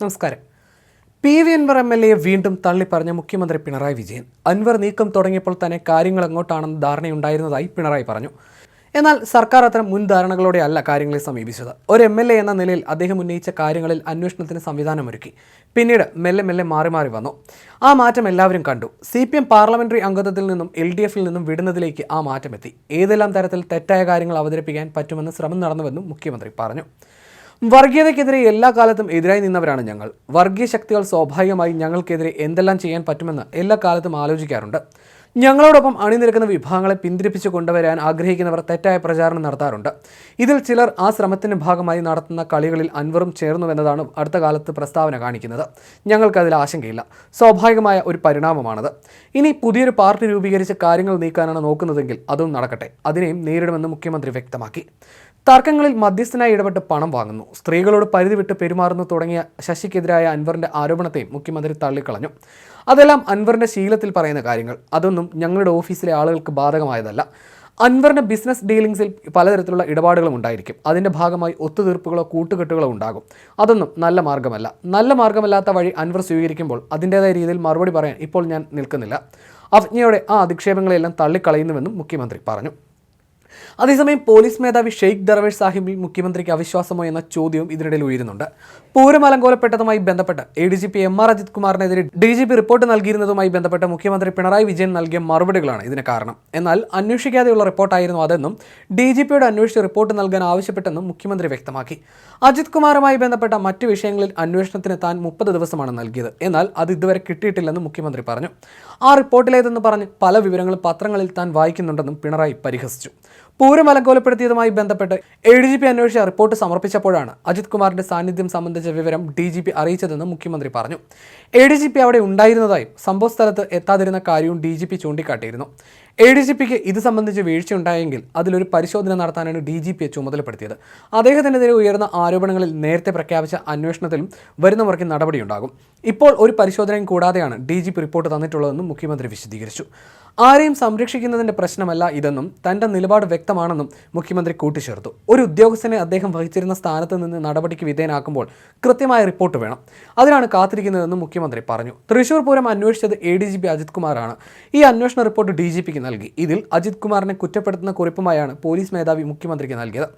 നമസ്കാരം. P V Anvar M L എയെ വീണ്ടും തള്ളിപ്പറഞ്ഞ മുഖ്യമന്ത്രി പിണറായി വിജയൻ. അൻവർ നീക്കം തുടങ്ങിയപ്പോൾ തന്നെ കാര്യങ്ങൾ എങ്ങോട്ടാണെന്ന് ധാരണയുണ്ടായിരുന്നതായി പിണറായി പറഞ്ഞു. എന്നാൽ സർക്കാർ അത്തരം മുൻധാരണകളോടെ അല്ല കാര്യങ്ങളെ സമീപിച്ചത്. ഒരു എം എൽ എ എന്ന നിലയിൽ അദ്ദേഹം ഉന്നയിച്ച കാര്യങ്ങളിൽ അന്വേഷണത്തിന് സംവിധാനമൊരുക്കി. പിന്നീട് മെല്ലെ മെല്ലെ മാറി മാറി വന്നു. ആ മാറ്റം എല്ലാവരും കണ്ടു. സി പി എം പാർലമെന്ററി അംഗത്വത്തിൽ നിന്നും എൽ ഡി എഫിൽ നിന്നും വിടുന്നതിലേക്ക് ആ മാറ്റമെത്തി. ഏതെല്ലാം തരത്തിൽ തെറ്റായ കാര്യങ്ങൾ അവതരിപ്പിക്കാൻ പറ്റുമെന്ന് ശ്രമം നടന്നുവെന്നും മുഖ്യമന്ത്രി പറഞ്ഞു. വർഗീയതയ്ക്കെതിരെ എല്ലാ കാലത്തും എതിരായി നിന്നവരാണ് ഞങ്ങൾ. വർഗീയ ശക്തികൾ സ്വാഭാവികമായി ഞങ്ങൾക്കെതിരെ എന്തെല്ലാം ചെയ്യാൻ പറ്റുമെന്ന് എല്ലാ കാലത്തും ആലോചിക്കാറുണ്ട്. ഞങ്ങളോടൊപ്പം അണിനിരക്കുന്ന വിഭാഗങ്ങളെ പിന്തിരിപ്പിച്ചു കൊണ്ടുവരാൻ ആഗ്രഹിക്കുന്നവർ തെറ്റായ പ്രചാരണം നടത്താറുണ്ട്. ഇതിൽ ചിലർ ആ ശ്രമത്തിന്റെ ഭാഗമായി നടത്തുന്ന കളികളിൽ അൻവറും ചേർന്നുവെന്നതാണ് അടുത്ത കാലത്ത് പ്രസ്താവന കാണിക്കുന്നത്. ഞങ്ങൾക്കതിൽ ആശങ്കയില്ല. സ്വാഭാവികമായ ഒരു പരിണാമമാണത്. ഇനി പുതിയൊരു പാർട്ടി രൂപീകരിച്ച് കാര്യങ്ങൾ നീക്കാനാണ് നോക്കുന്നതെങ്കിൽ അതും നടക്കട്ടെ. അതിനെയും നേരിടുമെന്ന് മുഖ്യമന്ത്രി വ്യക്തമാക്കി. തർക്കങ്ങളിൽ മധ്യസ്ഥനായി ഇടപെട്ട് പണം വാങ്ങുന്നു. സ്ത്രീകളോട് പരിധി വിട്ട് പെരുമാറുന്നു തുടങ്ങിയ ശശിക്കെതിരായ അൻവറിന്റെ ആരോപണത്തെയും മുഖ്യമന്ത്രി തള്ളിക്കളഞ്ഞു. അതെല്ലാം അൻവറിന്റെ ശീലത്തിൽ പറയുന്ന കാര്യങ്ങൾ. അതൊന്നും ഞങ്ങളുടെ ഓഫീസിലെ ആളുകൾക്ക് ബാധകമായതല്ല. അൻവറിന് ബിസിനസ് ഡീലിംഗ്സിൽ പലതരത്തിലുള്ള ഇടപാടുകളും ഉണ്ടായിരിക്കും. അതിന്റെ ഭാഗമായി ഒത്തുതീർപ്പുകളോ കൂട്ടുകെട്ടുകളോ ഉണ്ടാകും. അതൊന്നും നല്ല മാർഗമല്ല. നല്ല മാർഗമല്ലാത്ത വഴി അൻവർ സ്വീകരിക്കുമ്പോൾ അതിന്റേതായ രീതിയിൽ മറുപടി പറയാൻ ഇപ്പോൾ ഞാൻ നിൽക്കുന്നില്ല. അവജ്ഞയോടെ ആ അധിക്ഷേപങ്ങളെല്ലാം തള്ളിക്കളയുന്നുവെന്നും മുഖ്യമന്ത്രി പറഞ്ഞു. അതേസമയം പോലീസ് മേധാവി ഷെയ്ഖ് ദർവേഷ് സാഹിബിൽ മുഖ്യമന്ത്രിക്ക് അവിശ്വാസമോ എന്ന ചോദ്യവും ഇതിനിടയിൽ ഉയരുന്നുണ്ട്. പൂരം അലങ്കോലപ്പെട്ടതുമായി ബന്ധപ്പെട്ട് A D G P M R Ajith കുമാറിനെതിരെ D G P report നൽകിയിരുന്നതുമായി ബന്ധപ്പെട്ട് മുഖ്യമന്ത്രി പിണറായി വിജയൻ നൽകിയ മറുപടികളാണ് ഇതിന് കാരണം. എന്നാൽ അന്വേഷിക്കാതെയുള്ള റിപ്പോർട്ടായിരുന്നു അതെന്നും ഡി ജി പിയുടെ അന്വേഷിച്ച് റിപ്പോർട്ട് നൽകാൻ ആവശ്യപ്പെട്ടെന്നും മുഖ്യമന്ത്രി വ്യക്തമാക്കി. അജിത് കുമാറുമായി ബന്ധപ്പെട്ട മറ്റ് വിഷയങ്ങളിൽ അന്വേഷണത്തിന് താൻ മുപ്പത് ദിവസമാണ് നൽകിയത്. എന്നാൽ അത് ഇതുവരെ കിട്ടിയിട്ടില്ലെന്നും മുഖ്യമന്ത്രി പറഞ്ഞു. ആ റിപ്പോർട്ടിലേതെന്ന് പറഞ്ഞ് പല വിവരങ്ങളും പത്രങ്ങളിൽ താൻ വായിക്കുന്നുണ്ടെന്നും പിണറായി പരിഹസിച്ചു. പൂരം അലങ്കോലപ്പെടുത്തിയതുമായി ബന്ധപ്പെട്ട് എ ഡി ജി പി അന്വേഷിച്ച റിപ്പോർട്ട് സമർപ്പിച്ചപ്പോഴാണ് അജിത് കുമാറിന്റെ സാന്നിധ്യം സംബന്ധിച്ച വിവരം ഡി ജി പി അറിയിച്ചതെന്ന് മുഖ്യമന്ത്രി പറഞ്ഞു. എ ഡി ജി പി അവിടെ ഉണ്ടായിരുന്നതായും സംഭവ സ്ഥലത്ത് എത്താതിരുന്ന കാര്യവും ഡി ജി പി ചൂണ്ടിക്കാട്ടിയിരുന്നു. എ ഡി ജി പിക്ക് ഇത് സംബന്ധിച്ച് വീഴ്ചയുണ്ടായെങ്കിൽ അതിലൊരു പരിശോധന നടത്താനാണ് ഡി ജി പിയെ ചുമതലപ്പെടുത്തിയത്. അദ്ദേഹത്തിനെതിരെ ഉയർന്ന ആരോപണങ്ങളിൽ നേരത്തെ പ്രഖ്യാപിച്ച അന്വേഷണത്തിലും വരുന്നവർക്ക് നടപടിയുണ്ടാകും. ഇപ്പോൾ ഒരു പരിശോധനയും കൂടാതെയാണ് ഡി ജി പി റിപ്പോർട്ട് തന്നിട്ടുള്ളതെന്നും മുഖ്യമന്ത്രി വിശദീകരിച്ചു. ആരെയും സംരക്ഷിക്കുന്നതിന്റെ പ്രശ്നമല്ല ഇതെന്നും തന്റെ നിലപാട് വ്യക്തമാണെന്നും മുഖ്യമന്ത്രി കൂട്ടിച്ചേർത്തു. ഒരു ഉദ്യോഗസ്ഥനെ അദ്ദേഹം വഹിച്ചിരുന്ന സ്ഥാനത്ത് നിന്ന് നടപടിക്ക് വിധേയനാക്കുമ്പോൾ കൃത്യമായ റിപ്പോർട്ട് വേണം. അതിനാണ് കാത്തിരിക്കുന്നതെന്നും മുഖ്യമന്ത്രി പറഞ്ഞു. തൃശൂർ പൂരം അന്വേഷിച്ചത് A D G P Ajith കുമാറാണ്. ഈ അന്വേഷണ റിപ്പോർട്ട് ഡി ജി പിക്ക് നൽകി. ഇതിൽ അജിത് കുമാറിനെ കുറ്റപ്പെടുത്തുന്ന കുറിപ്പുമായാണ് പോലീസ് മേധാവി മുഖ്യമന്ത്രിക്ക് നൽകിയത്.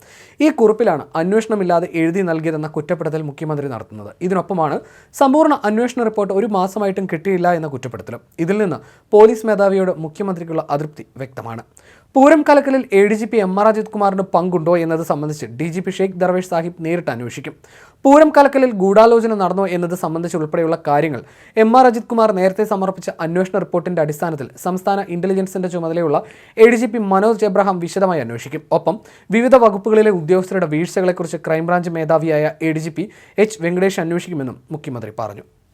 ഈ കുറിപ്പിലാണ് അന്വേഷണമില്ലാതെ എഴുതി നൽകിയതെന്ന കുറ്റപ്പെടുത്തൽ മുഖ്യമന്ത്രി നടത്തുന്നത്. ഇതിനൊപ്പമാണ് സമ്പൂർണ അന്വേഷണ റിപ്പോർട്ട് ഒരു മാസമായിട്ടും കിട്ടിയില്ല എന്ന കുറ്റപ്പെടുത്തലും. ഇതിൽ നിന്ന് പോലീസ് മേധാവിയോട് മുഖ്യമന്ത്രിക്കുള്ള അതൃപ്തി വ്യക്തമാണ്. Pooram കലക്കലിൽ A D G P M R Ajith കുമാറിന് പങ്കുണ്ടോ എന്നത് സംബന്ധിച്ച് D G P Sheikh Darvesh Sahib നേരിട്ട് അന്വേഷിക്കും. പൂരം കലക്കലിൽ ഗൂഢാലോചന നടന്നോ എന്നത് സംബന്ധിച്ച് ഉൾപ്പെടെയുള്ള കാര്യങ്ങൾ എം ആർ അജിത് കുമാർ നേരത്തെ സമർപ്പിച്ച അന്വേഷണ റിപ്പോർട്ടിന്റെ അടിസ്ഥാനത്തിൽ സംസ്ഥാന ഇന്റലിജൻസിന്റെ ചുമതലയുള്ള A D G P Manoj Abraham വിശദമായി അന്വേഷിക്കും. ഒപ്പം വിവിധ വകുപ്പുകളിലെ ഉദ്യോഗസ്ഥരുടെ വീഴ്ചകളെക്കുറിച്ച് crime branch മേധാവിയായ A D G P H Venkatesh അന്വേഷിക്കുമെന്നും മുഖ്യമന്ത്രി പറഞ്ഞു.